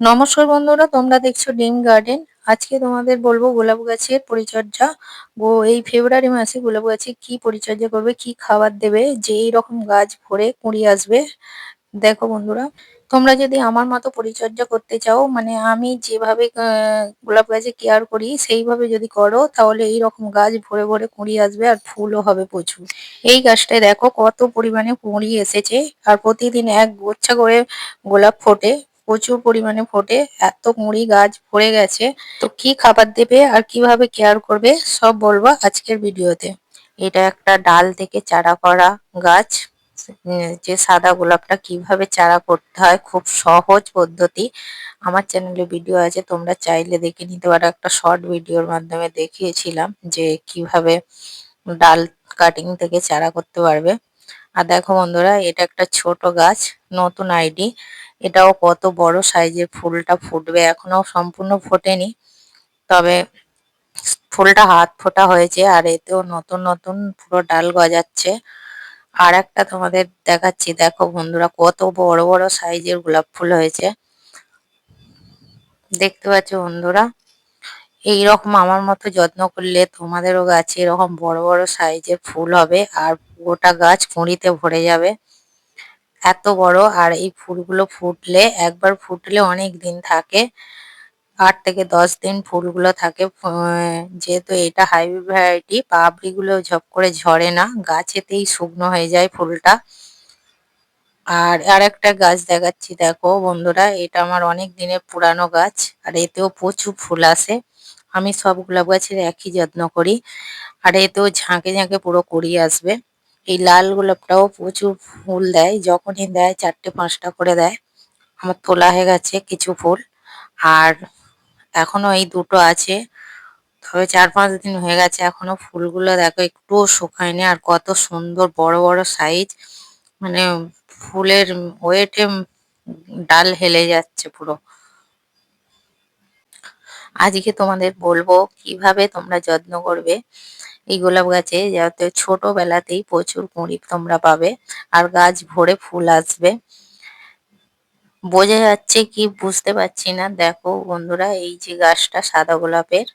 নমস্কার বন্ধুরা, তোমরা দেখছ ডিম গার্ডেন। আজকে তোমাদের বলব গোলাপ গাছের পরিচর্যা। ও এই ফেব্রুয়ারি মাসে গোলাপ গাছে কি পরিচর্যা করবে, কি খাবার দেবে যে এইরকম গাছ ভরে কুঁড়ি আসবে, দেখো বন্ধুরা। তোমরা যদি আমার মতো পরিচর্যা করতে চাও মানে আমি যেভাবে গোলাপ গাছে কেয়ার করি, সেইভাবে যদি করো, তাহলে এই রকম গাছ ভরে ভরে কুঁড়ি আসবে আর ফুলও হবে প্রচুর। এই গাছটায় দেখো কত পরিমাণে কুঁড়ি এসেছে, আর প্রতিদিন এক গোচ্ছা করে গোলাপ ফোটে। প্রচুর পরিমাণে ফোটে, এত কুঁড়ি গাছ ভরে গেছে। তো কি খাবার দেবে আর কীভাবে কেয়ার করবে, সব বলব আজকের ভিডিওতে। এটা একটা ডাল থেকে চারা করা গাছ। যে সাদা গোলাপটা কীভাবে চারা করতে হয়, খুব সহজ পদ্ধতি। আমার চ্যানেলে ভিডিও আছে, তোমরা চাইলে দেখে নিতে পারো। একটা শর্ট ভিডিওর মাধ্যমে দেখিয়েছিলাম যে কীভাবে ডাল কাটিং থেকে চারা করতে পারবে। আর দেখো বন্ধুরা, এটা একটা ছোট গাছ, নতুন আইডি। এটাও কত বড় সাইজের ফুলটা ফুটবে এখনও সম্পূর্ণ ফোটেনি। তবে ফুলটা হাত ফোটা হয়েছে আর এতেও নতুন নতুন পুরো ডাল গজাচ্ছে। আর একটা তোমাদের দেখাচ্ছি, দেখো বন্ধুরা, কত বড় বড় সাইজের গোলাপ ফুল হয়েছে। দেখতে পাচ্ছ বন্ধুরা, এইরকম আমার মতো যত্ন করলে তোমাদেরও গাছে এরকম বড় বড় সাইজের ফুল হবে। আর গোটা গাছ কুঁড়িতে ভরে যাবে। এত বড় আর এই ফুলগুলো ফুটলে, একবার ফুটলে অনেক দিন থাকে। আট থেকে দশ দিন ফুলগুলো থাকে। যেহেতু এটা হাইব্রিড ভ্যারাইটি পাপড়িগুলো ঝপ করে ঝরে না, গাছেতেই শুকনো হয়ে যায় ফুলটা। আর আর একটা গাছ দেখাচ্ছি, দেখো বন্ধুরা, এটা আমার অনেক দিনের পুরানো গাছ, আর এতেও প্রচুর ফুল আসে। আমি সব গোলাপ গাছের একই যত্ন করি, আর এতেও ঝাঁকে ঝাঁকে পুরো কুড়ি আসবে। এই লাল গোলাপটাও প্রচুর ফুল দেয়, যখনই দেয় চারটে পাঁচটা করে দেয়। আমার তোলা হয়ে গেছে কিছু ফুল। আর এখনও এই দুটো আছে। তবে চার পাঁচ দিন হয়ে গেছে এখনও ফুলগুলো দেখো একটুও শুকায়নি। আর কত সুন্দর বড় বড় সাইজ মানে ফুলের ওয়েটে ডাল হেলে যাচ্ছে পুরো। আজকে তোমাদের বলব কীভাবে তোমরা যত্ন করবে। এই গোলাপ গাছে যাতে ছোটবেলাতেই প্রচুর কুঁড়ি তোমরা পাবে আর গাছ ভরে ফুল আসবে। বোঝা যাচ্ছে কি বুঝতে পারছি না। দেখো বন্ধুরা, এই যে গাছটা সাদা গোলাপের,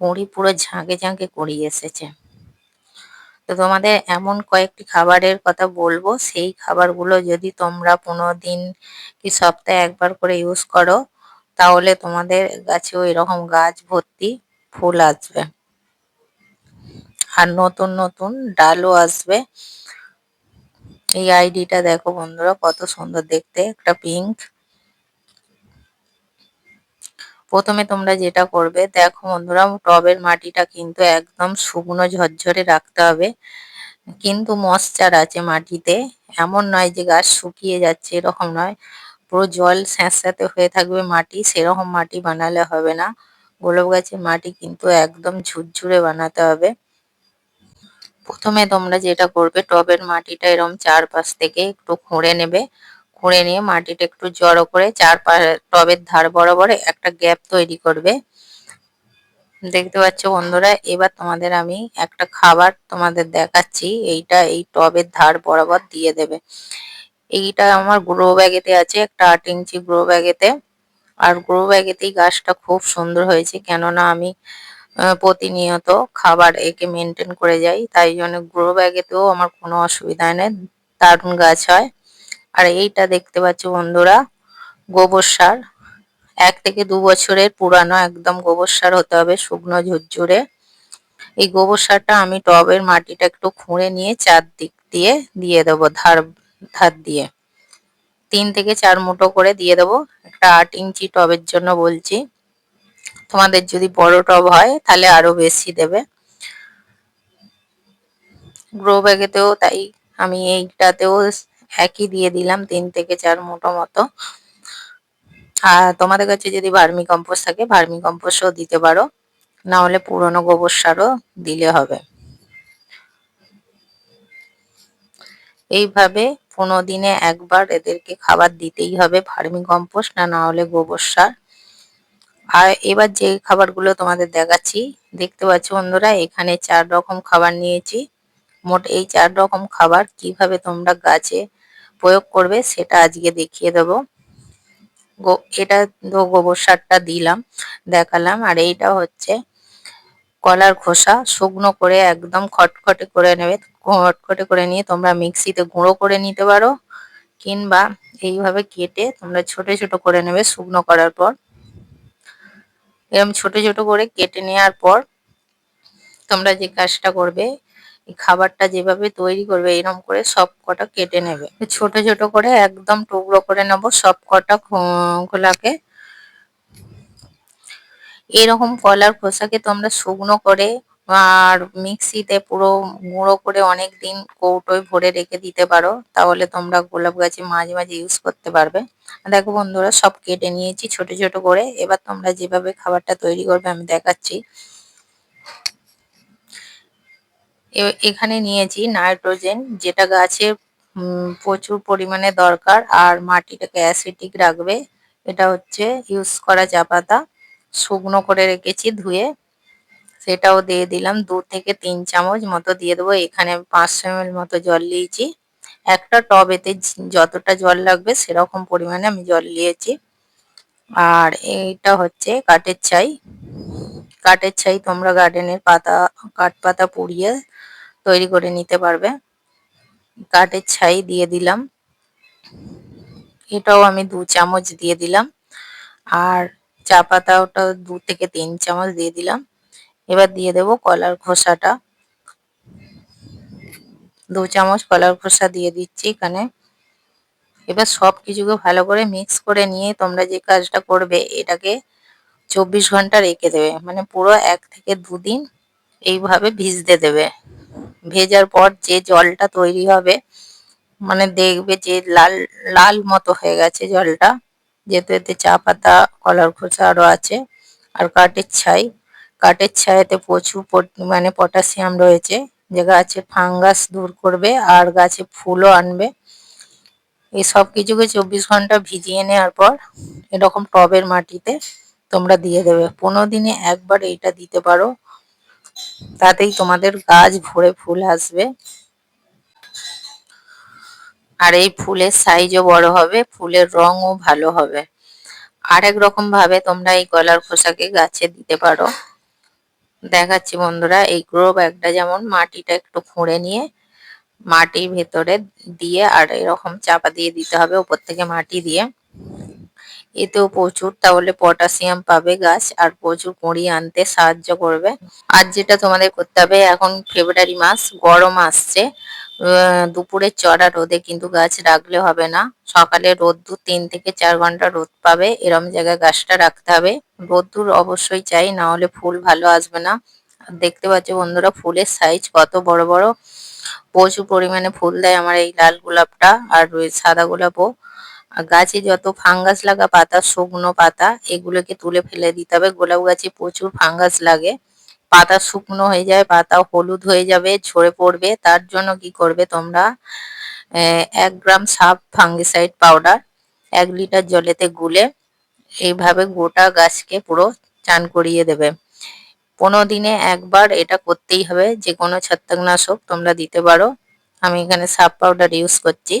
কুঁড়ি পুরো ঝাঁকে ঝাঁকে কুঁড়ি এসেছে। তো তোমাদের এমন কয়েকটি খাবারের কথা বলব। সেই খাবারগুলো যদি তোমরা পনেরো দিন কি সপ্তাহে একবার করে ইউজ করো, তাহলে তোমাদের গাছেও এরকম গাছ ভর্তি ফুল আসবে। আর নতুন নতুন ডালও আসবে। এই আইডিটা দেখো বন্ধুরা, কত সুন্দর দেখতে, একটা পিঙ্ক প্রথমে তোমরা যেটা করবে, দেখো বন্ধুরা, টবের মাটিটা কিন্তু একদম শুকনো ঝরঝরে রাখতে হবে। কিন্তু মশ্চার আছে মাটিতে, এমন নয় যে গাছ শুকিয়ে যাচ্ছে, এরকম নয়। পুরো জল স্যাঁতস্যাঁতে হয়ে থাকবে মাটি, সেরকম মাটি বানালে হবে না। গোলাপ গাছের মাটি কিন্তু একদম ঝুরঝুরে বানাতে হবে। প্রথমে তোমরা যেটা করবে, টবের মাটিটা এরকম চারপাশ থেকে একটু খুঁড়ে নেবে। খুঁড়ে নিয়ে মাটিটা একটু জড়ো করে চারপা টবের ধার বরাবর একটা গ্যাপ তৈরি করবে। দেখতে পাচ্ছ বন্ধুরা, এবার তোমাদের আমি একটা খাবার তোমাদের দেখাচ্ছি। এইটা এই টবের ধার বরাবর দিয়ে দেবে। এইটা আমার গ্রো ব্যাগেতে আছে, একটা আট ইঞ্চি গ্রো ব্যাগেতে। আর গ্রো ব্যাগেতেই গাছটা খুব সুন্দর হয়েছে। কেননা আমি প্রতিনিয়ত খাবার একে মেনটেন করে যাই। তাই জন্য গ্রো ব্যাগেতেও আমার কোনো অসুবিধা নেই দারুণ গাছ হয়। আর এইটা দেখতে পাচ্ছ বন্ধুরা, গোবর সার। এক থেকে দু বছরের পুরানো একদম গোবর সার হতে হবে শুকনো ঝুরঝুরে। এই গোবর সারটা আমি টবের মাটিটা একটু খুঁড়ে নিয়ে চারদিক দিয়ে দিয়ে দেবো, ধার ধার দিয়ে। তিন থেকে চার মুঠো করে দিয়ে দেবো। একটা আট ইঞ্চি টবের জন্য বলছি। তোমাদের যদি বড় টব হয়, তাহলে আরও বেশি দেবে। গ্রো ব্যাগেতেও তাই, আমি এইটাতেও একই দিয়ে দিলাম, তিন থেকে চার মুঠো মতো। আর তোমাদের কাছে যদি ভার্মি কম্পোস্ট থাকে, ভার্মি কম্পোস্টও দিতে পারো। না হলে পুরনো গোবর সারও দিলে হবে। এইভাবে পনেরো দিনে একবার এদেরকে খাবার দিতেই হবে ভার্মি কম্পোস্ট, না না হলে গোবর সার। আর এবার যে খাবারগুলো তোমাদের দেখাচ্ছি, দেখতে পাচ্ছ বন্ধুরা, এখানে চার রকম খাবার নিয়েছি। মোট এই চার রকম খাবার কীভাবে তোমরা গাছে প্রয়োগ করবে সেটা আজকে দেখিয়ে দেবো। এটা তো গোবর সারটা দিলাম, দেখালাম। আর এইটা হচ্ছে কলার খোসা, শুকনো করে একদম খটখটে করে নেবে। খটখটে করে নিয়ে তোমরা মিক্সিতে গুঁড়ো করে নিতে পারো, কিংবা এইভাবে কেটে তোমরা ছোট ছোট করে নেবে শুকনো করার পর। এরকম ছোট ছোট করে কেটে নেওয়ার পর তোমরা যে কাজটা করবে খাবারটা যেভাবে তৈরি করবে, এরকম করে সব কটা কেটে নেবে। ছোট ছোট করে একদম টুকরো করে নেব সব কটা গুলাকে এরকম কলার খোসাকে তোমরা শুকনো করে আর মিক্সিতে পুরো গুঁড়ো করে অনেক দিন কৌটোয় ভরে রেখে দিতে পারো, তাহলে তোমরা গোলাপ গাছে মাঝে মাঝে ইউজ করতে পারবে। দেখো বন্ধুরা, সব কেটে নিয়েছি ছোট ছোট করে। এবার তোমরা যেভাবে খাবারটা তৈরি করবে আমি দেখাচ্ছি। এখানে নিয়েছি নাইট্রোজেন, যেটা গাছের প্রচুর পরিমাণে দরকার। আর মাটিটাকে অ্যাসিডিক রাখবে। এটা হচ্ছে ইউজ করা চা পাতা শুকনো করে রেখেছি ধুয়ে। সেটাও দিয়ে দিলাম। দু থেকে তিন চামচ মতো দিয়ে দেবো। এখানে আমি পাঁচশো এম মতো জল নিয়েছি। একটা টবেতে যতটা জল লাগবে সেরকম পরিমাণে আমি জল নিয়েছি। আর এইটা হচ্ছে কাঠের ছাই। কাঠের ছাই তোমরা গার্ডেনের পাতা, কাঠ পাতা পুড়িয়ে তৈরি করে নিতে পারবে। কাঠের ছাই দিয়ে দিলাম। এটাও আমি দু চামচ দিয়ে দিলাম। আর চা পাতা ওটা দু থেকে তিন চামচ দিয়ে দিলাম। এবার দিয়ে দেব কলার খোসাটা। দু চামচ কলার খোসা দিয়ে দিচ্ছি এখানে। এবার সব কিছুকে ভালো করে মিক্স করে নিয়ে তোমরা যে কাজটা করবে, এটাকে চব্বিশ ঘণ্টা রেখে দেবে। মানে পুরো এক থেকে দুদিন এইভাবে ভিজতে দেবে। ভেজার পর যে জলটা তৈরি হবে মানে দেখবে যে লাল লাল মতো হয়ে গেছে জলটা। যেহেতু এতে চা পাতা, কলার খোসা আরও আছে, আর কাঠের ছাই। কাঠের ছায়াতে প্রচুর পরিমাণে পটাশিয়াম রয়েছে, যে গাছে ফাঙ্গাস দূর করবে আর গাছে ফুলও আনবে। এই সব কিছুকে চব্বিশ ঘণ্টা ভিজিয়ে নেওয়ার পর এরকম টবের মাটিতে তোমরা দিয়ে দেবে। পনেরো দিনে একবার এইটা দিতে পারো। তাতেই তোমাদের গাছ ভরে ফুল আসবে। আর এই ফুলের সাইজও বড় হবে, ফুলের রঙও ভালো হবে। আরেক রকম ভাবে তোমরা এই গলার খোসাকে গাছে দিতে পারো। দেখাচ্ছি বন্ধুরা, এই গ্রো ব্যাগটা যেমন মাটিটা একটু খুঁড়ে নিয়ে মাটির ভেতরে দিয়ে আর এরকম চাপা দিয়ে দিতে হবে, উপর থেকে মাটি দিয়ে। এতেও প্রচুর তাহলে পটাশিয়াম পাবে গাছ আর প্রচুর কুঁড়ি আনতে সাহায্য করবে। আর যেটা তোমাদের করতে হবে, এখন ফেব্রুয়ারি মাস, গরম আসছে। দুপুরের চড়া রোদে কিন্তু গাছ রাখলে হবে না। সকালে রোদ্দুর তিন থেকে চার ঘণ্টা রোদ পাবে, এরম জায়গায় গাছটা রাখতে হবে। রোদ্দুর অবশ্যই চাই, না হলে ফুল ভালো আসবে না। দেখতে পাচ্ছ বন্ধুরা, ফুলের সাইজ কত বড় বড়। প্রচুর পরিমাণে ফুল দেয় আমার এই লাল গোলাপটা আর সাদা গোলাপও। গাছে যত ফাঙ্গাস লাগা পাতা, শুকনো পাতা, এগুলোকে তুলে ফেলে দিতে হবে। গোলাপ গাছে প্রচুর ফাঙ্গাস লাগে। পাতা শুকনো হয়ে যায়, পাতা হলুদ হয়ে যাবে, ঝরে পড়বে। তার জন্য কি করবে তোমরা? এক গ্রাম সাব ফাঙ্গিসাইড পাউডার এক লিটার জলেতে গুলে এইভাবে গোটা গাছকে পুরো চান করিয়ে দেবে। পনেরো দিনে একবার এটা করতেই হবে যে কোনো ছত্রাকনাশক তোমরা দিতে পারো। আমি এখানে সাব পাউডার ইউজ করছি।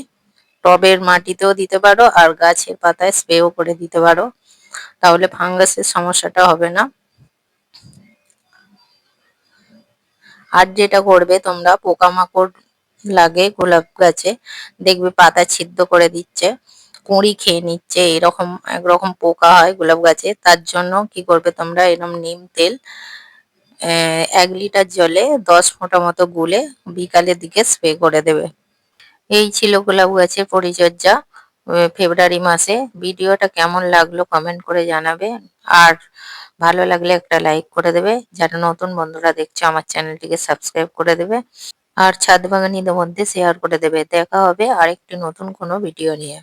টবের মাটিতেও দিতে পারো আর গাছের পাতায় স্প্রেও করে দিতে পারো। তাহলে ফাঙ্গাসের সমস্যাটা হবে না। আর যেটা করবে, তোমরা পোকামাকড় লাগে, গোলাপ গাছে দেখবে পাতা ছিদ্র করে দিচ্ছে, কুঁড়ি খেয়ে নিচ্ছে, এরকম একরকম পোকা হয় গোলাপ গাছে, তার জন্য কি করবে তোমরা এরকম নিম তেল এক লিটার জলে দশ ফোঁটা মতো গুলে বিকালের দিকে স্প্রে করে দেবে। এই ছিল গোলাপ গাছের পরিচর্যা ফেব্রুয়ারি মাসে। ভিডিওটা কেমন লাগল কমেন্ট করে জানাবে। আর ভালো লাগলে একটা লাইক করে দেবে। যারা নতুন বন্ধুরা দেখছ, আমার চ্যানেলটিকে সাবস্ক্রাইব করে দেবে। আর ছাদ বাগানিদের মধ্যে শেয়ার করে দেবে। দেখা হবে আরেকটি নতুন কোনো ভিডিও নিয়ে।